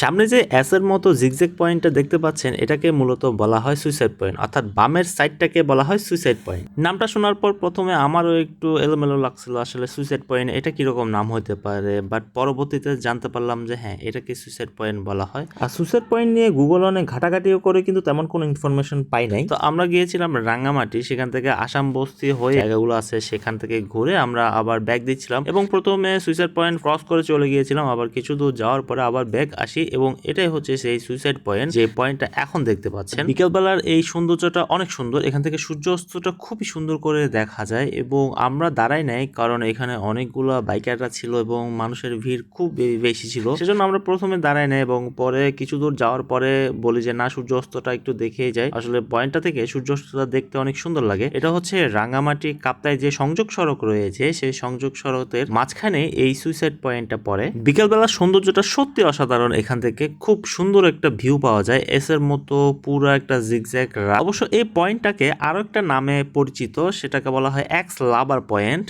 সামনে যে এস এর মতো জিগজ্যাগ পয়েন্টটা দেখতে পাচ্ছেন এটাকে মূলত বলা হয় সুইসাইড পয়েন্ট অর্থাৎ বামের সাইডটাকে বলা হয় সুইসাইড পয়েন্ট নামটা শোনার পর প্রথমে আমারও একটু এলোমেলো লাগছিল আসলে সুইসাইড পয়েন্ট এটা কীরকম নাম হতে পারে? বাট পরবর্তীতে জানতে পারলাম যে হ্যাঁ এটাকে সুইসাইড পয়েন্ট বলা হয়। আর সুইসাইড পয়েন্ট নিয়ে গুগল অনেক ঘাটাঘাটিও করে কিন্তু তেমন কোনো ইনফরমেশন পাই নাই। তো আমরা গিয়েছিলাম রাঙ্গামাটি সেখান থেকে আসাম বস্তি হয়ে জায়গাগুলো আছে সেখান থেকে ঘুরে আমরা আবার ব্যাগ দিচ্ছিলাম এবং প্রথমে সুইসাইড পয়েন্ট ক্রস করে চলে গিয়েছিলাম আবার কিছু দূর যাওয়ার পরে আবার ব্যাগ আসি এবং এটাই হচ্ছে সেই সুইসাইড পয়েন্ট যে পয়েন্টটা এখন দেখতে পাচ্ছেন। বিকেলবেলার এই সৌন্দর্যটা অনেক সুন্দর। এখান থেকে সূর্যাস্তটা খুবই সুন্দর করে দেখা যায় এবং আমরা দাঁড়াই নাই কারণ এখানে অনেকগুলো বাইকাররা ছিল এবং মানুষের ভিড় খুব বেশি ছিল। সেজন্য আমরা প্রথমে দাঁড়াই নাই এবং পরে কিছু দূর যাওয়ার পরে বলি যে, না, সূর্যাস্তটা একটু দেখেই যাই। আসলে পয়েন্টটা থেকে সূর্যাস্তটা দেখতে অনেক সুন্দর লাগে। এটা হচ্ছে রাঙ্গামাটি কাপ্তায় যে সংযোগ সড়ক রয়েছে, সেই সংযোগ সড়কের মাঝখানে এই সুইসাইড পয়েন্টটা পড়ে। বিকেলবেলা সৌন্দর্যটা সত্যি অসাধারণ। এখান থেকে খুব সুন্দর একটা ভিউ পাওয়া যায়। এস এর মতো পুরো একটা জিগজ্যাগ অবশ্য এই পয়েন্টটাকে আরও একটা নামে পরিচিত, সেটাকে বলা হয় এক্স লাভার পয়েন্ট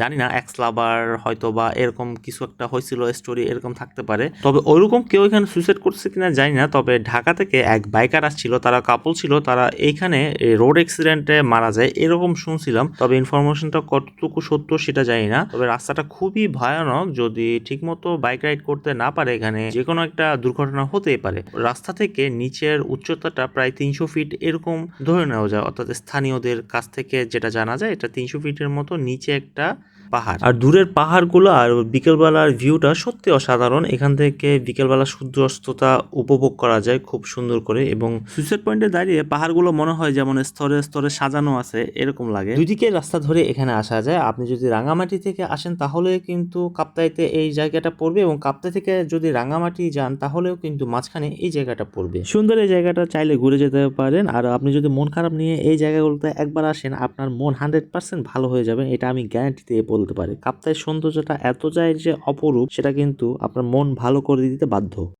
জানি না এক্স লাভার হয়তো বা এরকম কিছু একটা হয়েছিল স্টোরি এরকম থাকতে পারে। তবে ওইরকম কেউ এখানে সুইসাইড করছে কিনা জানি না, তবে ঢাকা থেকে এক বাইকার আসছিল, তারা কাপল ছিল, তারা এইখানে রোড অ্যাক্সিডেন্টে মারা যায়, এরকম শুনছিলাম। তবে ইনফরমেশনটা কতটুকু সত্য সেটা জানি না। তবে রাস্তাটা খুবই ভয়ানক, যদি ঠিকমতো বাইক রাইড করতে না পারে এখানে যে কোনো একটা দুর্ঘটনা হতেই পারে। রাস্তা থেকে নিচের উচ্চতাটা প্রায় তিনশো ফিট এরকম ধরে নেওয়া যায়। অর্থাৎ স্থানীয়দের কাছ থেকে যেটা জানা যায়, এটা তিনশো ফিটের মতো নিচে একটা পাহাড়। আর দূরের পাহাড়গুলো আর বিকেলবেলার ভিউটা সত্যি অসাধারণ। এখান থেকে বিকেলবেলা সূর্যাস্তটা উপভোগ করা যায় খুব সুন্দর করে এবং সুইসাইড পয়েন্টে দাঁড়িয়ে পাহাড়গুলো মনে হয় যেমন স্তরে স্তরে সাজানো আছে এরকম লাগে। দুদিকে রাস্তা ধরে এখানে আসা যায়। আপনি যদি রাঙামাটি থেকে আসেন তাহলে কিন্তু কাপ্তাইতে এই জায়গাটা পড়বে এবং কাপ্তাই থেকে যদি রাঙামাটি যান তাহলেও কিন্তু মাঝখানে এই জায়গাটা পড়বে। সুন্দর এই জায়গাটা চাইলে ঘুরে যেতে পারেন। আর আপনি যদি মন খারাপ নিয়ে এই জায়গাগুলোতে একবার আসেন আপনার মন হান্ড্রেড পার্সেন্ট ভালো হয়ে যাবে। এটা আমি গ্যারান্টি দিয়ে বলতে পারে। কাপ্তাইয়ের সৌন্দর্যটা এত যায় যে অপরূপ, সেটা কিন্তু আপনার মন ভালো করে দিতে বাধ্য।